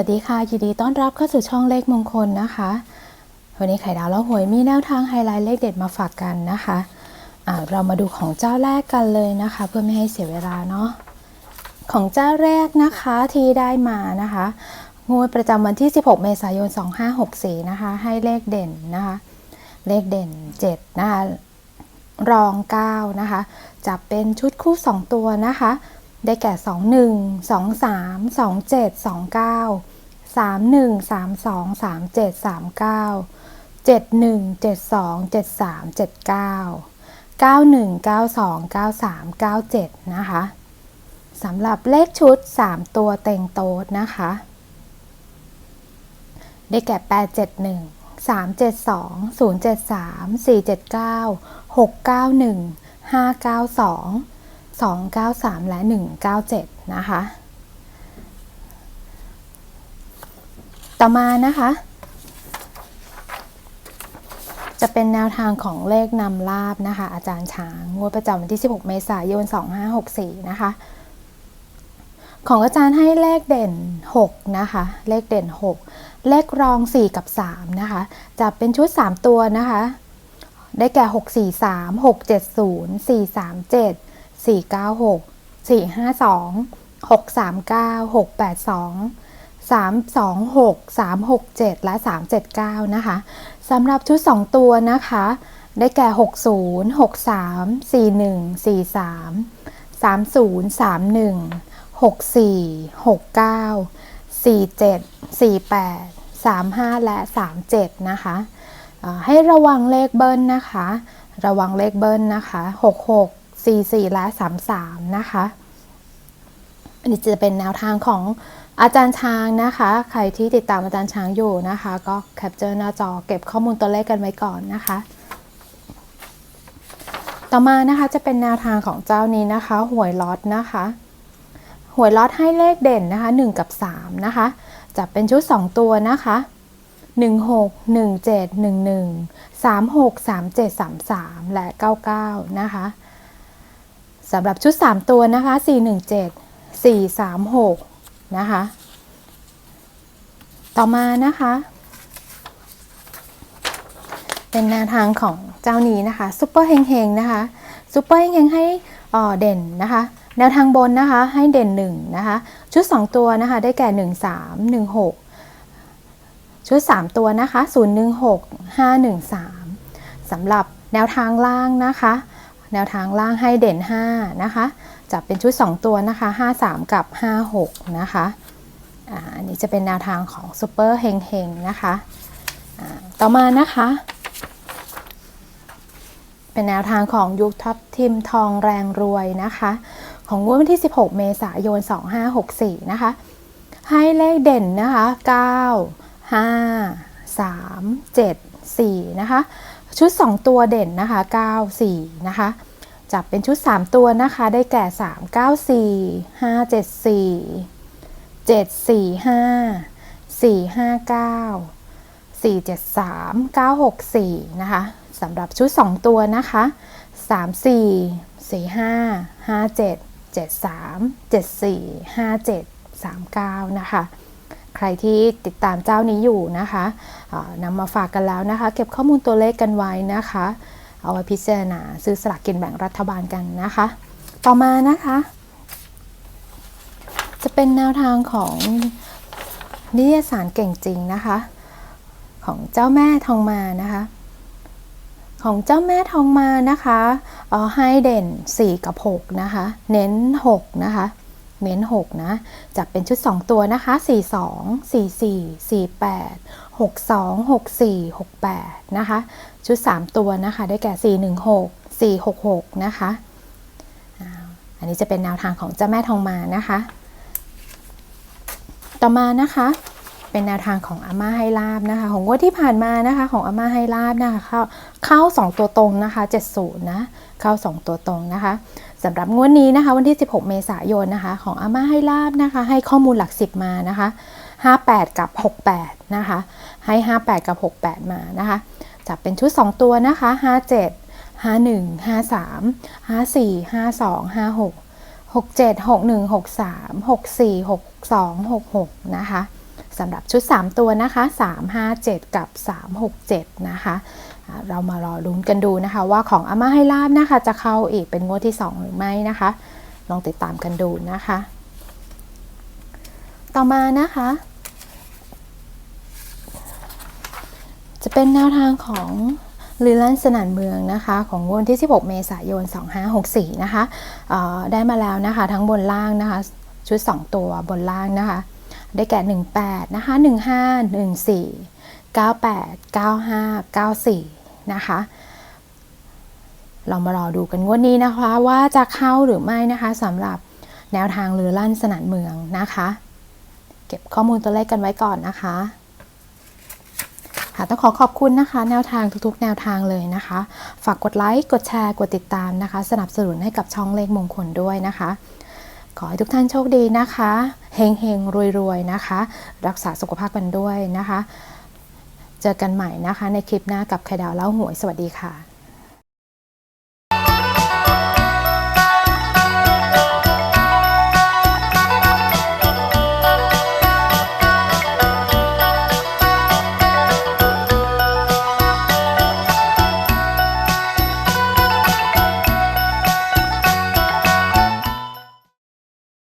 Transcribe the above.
วัสดีค่ะ ยินดีต้อนรับเข้าสู่ช่องเลขมงคลนะคะ วันนี้ไข่ดาวแล้วหวยมีแนวทางไฮไลท์เลขเด็ดมาฝากกันนะคะะเรามาดูของเจ้าแรกกันเลยนะคะ เพื่อไม่ให้เสียเวลาเนาะของเจ้าแรกนะคะที่ได้มานะคะงวดประจำวันที่ 16 เมษายน 2564 นะคะ ให้เลขเด่นนะคะ เลขเด่น 7 นะคะ รอง 9 นะคะจะเป็นชุดคู่ 2 ตัวนะคะ ได้แก่ 2 1 2 3 2 7 2 9 3 1 3 2 3 7 3 9 7 1 7 2 7 3 7 9 9 1 9 2 9 3 9 7 นะคะสำหรับเลขชุด 3 ตัวเต็งโต๊ดนะคะ ได้แก่ 8 7 1 3 7 2 293 และ 197 นะคะ ต่อมานะคะ จะเป็นแนวทางของเลขนำลาบนะคะ อาจารย์ช้างงวดประจำวันที่ 16 เมษายน 2564 นะคะ ของอาจารย์ให้เลขเด่น 6 นะคะ เลขเด่น 6 เลขรอง 4 กับ 3 นะคะ จะเป็นชุด 3 ตัวนะคะได้แก่ 643 670 437 496 452 639 682 326 367 และ 379 นะคะสำหรับชุด 2 ตัวนะคะ ได้แก่ 60 63 41 43 30 31 64 69 47 48 35 และ 37 นะคะให้ระวังเลขเบิ้ลนะคะ ระวังเลขเบิ้ลนะคะ 66 44 และ 33 นะคะ อันนี้จะเป็นแนวทางของอาจารย์ช้างนะคะ ใครที่ติดตามอาจารย์ช้างอยู่นะคะ ก็แคปเจอร์หน้าจอเก็บข้อมูลตัวเลขกันไว้ก่อนนะคะ ต่อมานะคะจะเป็นแนวทางของเจ้านี้นะคะหวยล็อตนะคะหวยล็อตให้เลขเด่นนะคะ 1 กับ 3 นะคะ จะเป็นชุด 2 ตัวนะคะ 16 17 11 36 37 33 และ 99 นะคะ สำหรับชุด 3 ตัวนะคะ 417 436 นะคะ ต่อมานะคะ เป็นแนวทางของเจ้านี้นะคะซุปเปอร์เฮงๆนะคะซุปเปอร์เฮงๆให้เด่นนะคะ แนวทางบนนะคะให้เด่น1นะคะ ชุด 2 ตัวนะคะ ได้แก่ 1 3 1 6 ชุด 3 ตัวนะคะ 016 513สำหรับแนวทางล่างนะคะ แนวทางล่างให้เด่น 5 นะคะจะเป็นชุด 2 ตัวนะคะ 53 กับ 56 นะคะอันนี้จะเป็นแนวทางของซูเปอร์เฮงเฮงนะคะต่อมานะคะ เป็นแนวทางของยุคท็อปทิมทองแรงรวยนะคะ ของงวดวันที่ 16 เมษายน 2564 นะคะ ให้เลขเด่นนะคะ 9 5 3 7 4 นะคะ ชุด 2 ตัวเด่นนะคะ 9 4 นะคะ จับเป็นชุด 3 ตัวนะคะ ได้แก่ 3 9 4 5 7 4 7 4 5 4 5 9 4 7 3 9 6 4 นะคะสำหรับชุด 2 ตัวนะคะ 3 4 4 5 5 7 7 3 7 4 5 7 3 9 นะคะ ใครที่ติดตามเจ้านี้อยู่นะคะนำมาฝากกันแล้วนะคะ เก็บข้อมูลตัวเลขกันไว้นะคะ เอาไว้พิจารณาซื้อสลากกินแบ่งรัฐบาลกันนะคะ ต่อมานะคะ จะเป็นแนวทางของนิยสารเก่งจริงนะคะ ของเจ้าแม่ทองมานะคะของเจ้าแม่ทองมานะคะ ให้เด่น 4 กับ 6 นะคะ เน้น 6 นะคะ เน้น6นะจะเป็นชุด 2 ตัวนะคะ 42 44 48 62 64 68 นะคะ ชุด 3 ตัวนะคะ ได้แก่ 416 466 นะคะ อันนี้จะเป็นแนวทางของเจ้าแม่ทองมานะคะ ต่อมานะคะ เป็นแนวทางของอาม่าให้ลาบนะคะ ของงวดที่ผ่านมานะคะของอาม่าให้ลาบนะคะเข้าเข้า2ตัวตรงนะคะ70นะเข้า 2 ตัวตรงนะคะสำหรับงวดนี้นะคะ วันที่ 16 เมษายนนะคะ ของอาม่าให้ลาบนะคะ ให้ข้อมูลหลัก 10 มานะคะ 58 กับ 68 นะคะ ให้ 58 กับ 68 มานะคะจะเป็นชุด 2 ตัวนะคะ 57 51 53 54 52 56 67 61 63 64 62 66 นะคะ สำหรับชุด 3 ตัวนะคะ 357 กับ 367 นะคะ เรามารอลุ้นกันดูนะคะ ว่าของอาม่าให้ลาบนะคะ จะเข้าอีกเป็นงวดที่ 2 หรือไม่นะคะ ลองติดตามกันดูนะคะ ต่อมานะคะ จะเป็นแนวทางของลีลันสนันเมืองนะคะของงวดที่ 16 เมษายน 2564 นะคะเอ่อได้มาแล้วนะคะ ทั้งบนล่างนะคะ ชุด 2 ตัวบนล่างนะคะ ได้แก่ 18 นะคะ 15 14 98 95 94 นะคะ เรามารอดูกันงวดนี้นะคะว่าจะเข้าหรือไม่นะคะสำหรับแนวทางเรือลั่นสนันเมืองนะคะ เก็บข้อมูลตัวเลขกันไว้ก่อนนะคะค่ะต้องขอขอบคุณนะคะ แนวทางทุกๆ แนวทางเลยนะคะ ฝากกดไลค์ กดแชร์ กดติดตามนะคะ สนับสนุนให้กับช่องเลขมงคลด้วยนะคะ ขอให้ทุกท่านโชคดีนะคะเฮงเฮงรวยรวยๆนะคะ รักษาสุขภาพกันด้วยนะคะ เจอกันใหม่นะคะในคลิปหน้ากับไข่ดาวเล่าหวยสวัสดีค่ะ